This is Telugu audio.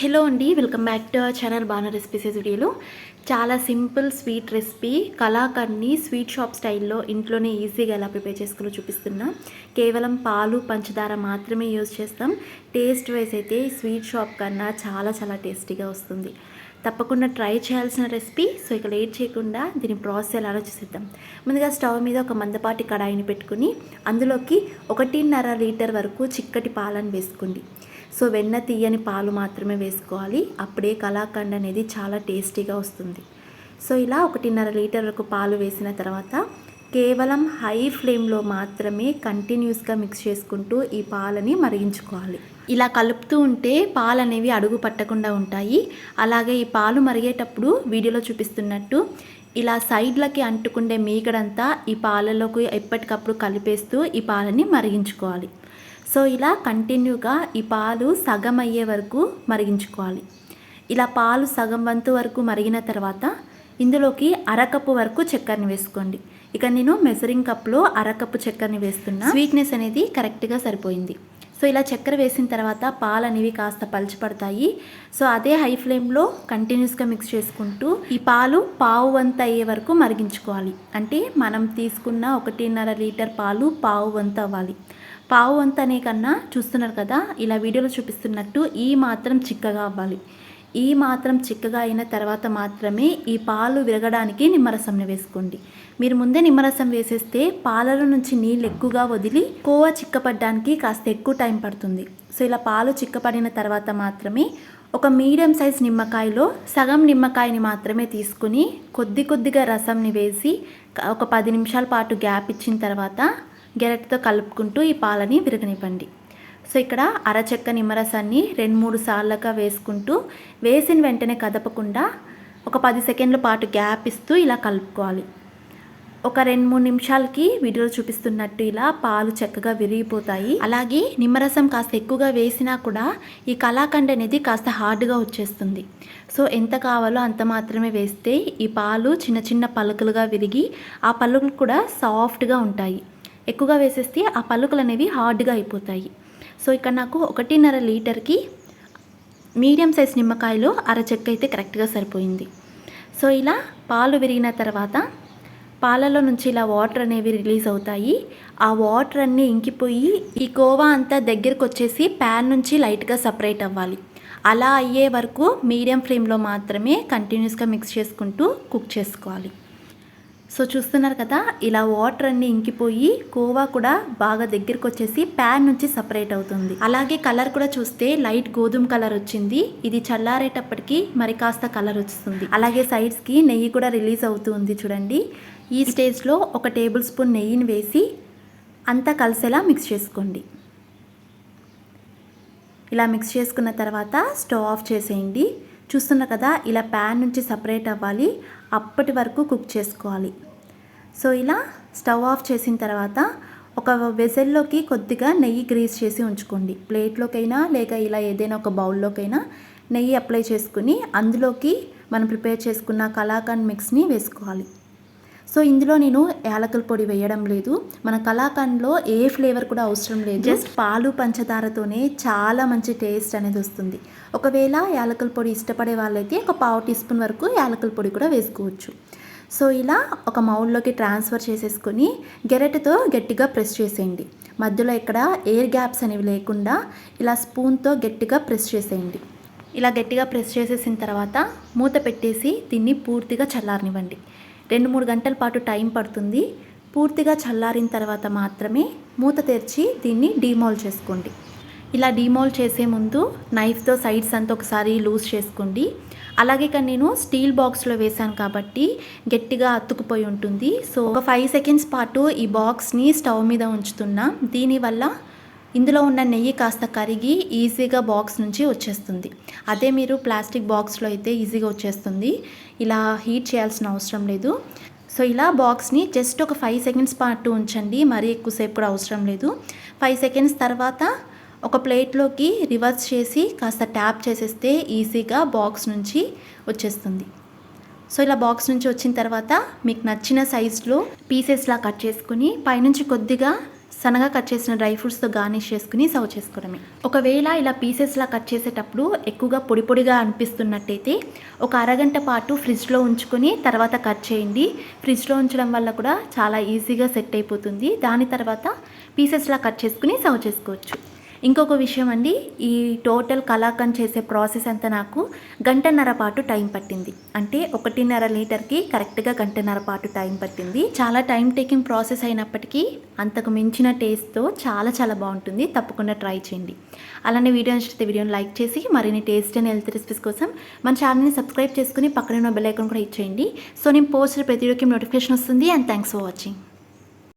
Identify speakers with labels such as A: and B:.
A: హలో అండి welcome back to our channel బాగా రెసిపీస్ వీడియోలో. చాలా సింపుల్ స్వీట్ రెసిపీ కళాకండ్ని స్వీట్ షాప్ స్టైల్లో ఇంట్లోనే ఈజీగా ఎలా ప్రిపేర్ చేసుకుని చూపిస్తున్నా. కేవలం పాలు పంచదార మాత్రమే యూజ్ చేస్తాం. టేస్ట్ వైజ్ అయితే స్వీట్ షాప్ కన్నా చాలా చాలా టేస్టీగా వస్తుంది. తప్పకుండా ట్రై చేయాల్సిన రెసిపీ. సో ఇక లేట్ చేయకుండా దీని ప్రాసెస్ ఎలా చూసిద్దాం ముందుగా స్టవ్ మీద ఒక మందపాటి కడాయిని పెట్టుకుని అందులోకి ఒకటిన్నర లీటర్ వరకు చిక్కటి పాలను వేసుకోండి. సో వెన్న తీయని పాలు మాత్రమే వేసుకోవాలి. అప్పుడే కలాకండ్ అనేది చాలా టేస్టీగా వస్తుంది. సో ఇలా ఒకటిన్నర లీటర్ వరకు పాలు వేసిన తర్వాత కేవలం హై ఫ్లేమ్లో మాత్రమే కంటిన్యూస్గా మిక్స్ చేసుకుంటూ ఈ పాలని మరిగించుకోవాలి. ఇలా కలుపుతూ ఉంటే పాలు అనేవి అడుగు పట్టకుండా ఉంటాయి. అలాగే ఈ పాలు మరిగేటప్పుడు వీడియోలో చూపిస్తున్నట్టు ఇలా సైడ్లకి అంటుకుండే మీగడంతా ఈ పాలలోకి ఎప్పటికప్పుడు కలిపేస్తూ ఈ పాలని మరిగించుకోవాలి. సో ఇలా కంటిన్యూగా ఈ పాలు సగం అయ్యే వరకు మరిగించుకోవాలి. ఇలా పాలు సగం వంతు వరకు మరిగిన తర్వాత ఇందులోకి అరకప్పు వరకు చక్కెరని వేసుకోండి. ఇక నేను మెజరింగ్ కప్లో అరకప్పు చక్కెరని వేస్తున్నా. స్వీట్నెస్ అనేది కరెక్ట్గా సరిపోయింది. సో ఇలా చక్కెర వేసిన తర్వాత పాలు అనేవి కాస్త పలచపడతాయి సో అదే హై ఫ్లేమ్లో కంటిన్యూస్గా మిక్స్ చేసుకుంటూ ఈ పాలు పావు వంత అయ్యే వరకు మరిగించుకోవాలి. అంటే మనం తీసుకున్న ఒకటిన్నర లీటర్ పాలు పావు వంత అవ్వాలి. పావు వంత అనే కన్నా చూస్తున్నారు కదా ఇలా వీడియోలో చూపిస్తున్నట్టు ఈ మాత్రం చిక్కగా అవ్వాలి. ఈ మాత్రం చిక్కగా అయిన తర్వాత మాత్రమే ఈ పాలు విరగడానికి నిమ్మరసంని వేసుకోండి. మీరు ముందే నిమ్మరసం వేసేస్తే పాలలో నుంచి నీళ్ళు ఎక్కువగా వదిలి కోవా చిక్కపడడానికి కాస్త ఎక్కువ టైం పడుతుంది. సో ఇలా పాలు చిక్కపడిన తర్వాత మాత్రమే ఒక మీడియం సైజ్ నిమ్మకాయలో సగం నిమ్మకాయని మాత్రమే తీసుకుని కొద్ది కొద్దిగా రసంని వేసి ఒక పది నిమిషాల పాటు గ్యాప్ ఇచ్చిన తర్వాత గెరటితో కలుపుకుంటూ ఈ పాలని విరగనివ్వండి. సో ఇక్కడ అరచెక్క నిమ్మరసాన్ని రెండు మూడు సార్లుగా వేసుకుంటూ వేసిన వెంటనే కదపకుండా ఒక పది సెకండ్ల పాటు గ్యాప్ ఇస్తూ ఇలా కలుపుకోవాలి. ఒక రెండు మూడు నిమిషాలకి వీడియోలో చూపిస్తున్నట్టు ఇలా పాలు చక్కగా విరిగిపోతాయి. అలాగే నిమ్మరసం కాస్త ఎక్కువగా వేసినా కూడా ఈ కళాఖండ్ అనేది కాస్త హార్డ్గా వచ్చేస్తుంది. సో ఎంత కావాలో అంత మాత్రమే వేస్తే ఈ పాలు చిన్న చిన్న పలుకులుగా విరిగి ఆ పలుకులు కూడా సాఫ్ట్గా ఉంటాయి. ఎక్కువగా వేసేస్తే ఆ పలుకులు అనేవి హార్డ్గా అయిపోతాయి. సో ఇక్కడ నాకు ఒకటిన్నర లీటర్కి మీడియం సైజ్ నిమ్మకాయలు అరచెక్క అయితే కరెక్ట్గా సరిపోయింది. సో ఇలా పాలు విరిగిన తర్వాత పాలలో నుంచి ఇలా వాటర్ అనేవి రిలీజ్ అవుతాయి. ఆ వాటర్ అన్నీ ఇంకిపోయి ఈ కోవా అంతా దగ్గరకు వచ్చేసి ప్యాన్ నుంచి లైట్గా సపరేట్ అవ్వాలి. అలా అయ్యే వరకు మీడియం ఫ్లేమ్లో మాత్రమే కంటిన్యూస్గా మిక్స్ చేసుకుంటూ కుక్ చేసుకోవాలి. సో చూస్తున్నారు కదా ఇలా వాటర్ అన్ని ఇంకిపోయి కోవా కూడా బాగా దగ్గరికి వచ్చేసి ప్యాన్ నుంచి సపరేట్ అవుతుంది. అలాగే కలర్ కూడా చూస్తే లైట్ గోధుమ కలర్ వచ్చింది. ఇది చల్లారేటప్పటికి మరి కాస్త కలర్ వస్తుంది అలాగే సైడ్స్కి నెయ్యి కూడా రిలీజ్ అవుతుంది చూడండి. ఈ స్టేజ్లో ఒక టేబుల్ స్పూన్ నెయ్యిని వేసి అంతా కలిసేలా మిక్స్ చేసుకోండి. ఇలా మిక్స్ చేసుకున్న తర్వాత స్టవ్ ఆఫ్ చేసేయండి. చూస్తున్నారు కదా ఇలా ప్యాన్ నుంచి సపరేట్ అవ్వాలి. అప్పటి వరకు కుక్ చేసుకోవాలి. సో ఇలా స్టవ్ ఆఫ్ చేసిన తర్వాత ఒక వెజల్లోకి కొద్దిగా నెయ్యి గ్రీస్ చేసి ఉంచుకోండి. ప్లేట్లోకైనా లేక ఇలా ఏదైనా ఒక బౌల్లోకైనా నెయ్యి అప్లై చేసుకుని అందులోకి మనం ప్రిపేర్ చేసుకున్న కలాకండ్ మిక్స్ని వేసుకోవాలి. సో ఇందులో నేను యాలకుల పొడి వేయడం లేదు. మన కలాకండ్లో ఏ ఫ్లేవర్ కూడా అవసరం లేదు. జస్ట్ పాలు పంచదారతోనే చాలా మంచి టేస్ట్ అనేది వస్తుంది. ఒకవేళ యాలకుల పొడి ఇష్టపడే వాళ్ళైతే ఒక పావు టీ స్పూన్ వరకు యాలకుల పొడి కూడా వేసుకోవచ్చు. సో ఇలా ఒక మౌల్లోకి ట్రాన్స్ఫర్ చేసేసుకొని గెరెట్తో గట్టిగా ప్రెస్ చేసేయండి. మధ్యలో ఇక్కడ ఎయిర్ గ్యాప్స్ అనేవి లేకుండా ఇలా స్పూన్తో గట్టిగా ప్రెస్ చేసేయండి. ఇలా గట్టిగా ప్రెస్ చేసేసిన తర్వాత మూత పెట్టేసి దీన్ని పూర్తిగా చల్లారనివ్వండి. రెండు మూడు గంటల పాటు టైం పడుతుంది. పూర్తిగా చల్లారిన తర్వాత మాత్రమే మూత తెరిచి దీన్ని డీమోల్ చేసుకోండి. ఇలా డీమోల్ చేసే ముందు నైఫ్తో సైడ్స్ అంతా ఒకసారి లూజ్ చేసుకోండి. అలాగే కానీ నేను స్టీల్ బాక్స్లో వేశాను కాబట్టి గట్టిగా అతుకుపోయి ఉంటుంది. సో ఒక ఫైవ్ సెకండ్స్ పాటు ఈ బాక్స్ని స్టవ్ మీద ఉంచుతున్నా. దీనివల్ల ఇందులో ఉన్న నెయ్యి కాస్త కరిగి ఈజీగా బాక్స్ నుంచి వచ్చేస్తుంది. అదే మీరు ప్లాస్టిక్ బాక్స్లో అయితే ఈజీగా వచ్చేస్తుంది. ఇలా హీట్ చేయాల్సిన అవసరం లేదు. సో ఇలా బాక్స్ని జస్ట్ ఒక ఫైవ్ సెకండ్స్ పాటు ఉంచండి. మరీ ఎక్కువసేపు కూడా అవసరం లేదు. ఫైవ్ సెకండ్స్ తర్వాత ఒక ప్లేట్లోకి రివర్స్ చేసి కాస్త ట్యాప్ చేసేస్తే ఈజీగా బాక్స్ నుంచి వచ్చేస్తుంది. సో ఇలా బాక్స్ నుంచి వచ్చిన తర్వాత మీకు నచ్చిన సైజులో పీసెస్లా కట్ చేసుకుని పైనుంచి కొద్దిగా సన్నగా కట్ చేసిన డ్రై ఫ్రూట్స్తో గార్నిష్ చేసుకుని సర్వ్ చేసుకోవడమే. ఒకవేళ ఇలా పీసెస్లా కట్ చేసేటప్పుడు ఎక్కువగా పొడి పొడిగా అనిపిస్తున్నట్టయితే ఒక అరగంట పాటు ఫ్రిడ్జ్లో ఉంచుకొని తర్వాత కట్ చేయండి. ఫ్రిడ్జ్లో ఉంచడం వల్ల కూడా చాలా ఈజీగా సెట్ అయిపోతుంది. దాని తర్వాత పీసెస్లా కట్ చేసుకుని సర్వ్ చేసుకోవచ్చు. ఇంకొక విషయం అండి ఈ టోటల్ కలాకండ్ చేసే ప్రాసెస్ అంతా నాకు గంటన్నర పాటు టైం పట్టింది. అంటే ఒకటిన్నర లీటర్కి కరెక్ట్గా గంటన్నర పాటు టైం పట్టింది. చాలా టైం టేకింగ్ ప్రాసెస్ అయినప్పటికీ అంతకు మించిన టేస్ట్తో చాలా చాలా బాగుంటుంది. తప్పకుండా ట్రై చేయండి. అలానే వీడియో నచ్చితే వీడియోని లైక్ చేసి మరిన్ని టేస్ట్ అండ్ హెల్త్ రెసిపీస్ కోసం మన ఛానల్ని సబ్స్క్రైబ్ చేసుకుని పక్కన ఉన్న బెల్ ఐకాన్ కూడా ఇచ్చేయండి సో నేను పోస్ట్ ప్రతి వీడియోకి నోటిఫికేషన్ వస్తుంది అండ్ థ్యాంక్స్ ఫర్ వాచింగ్.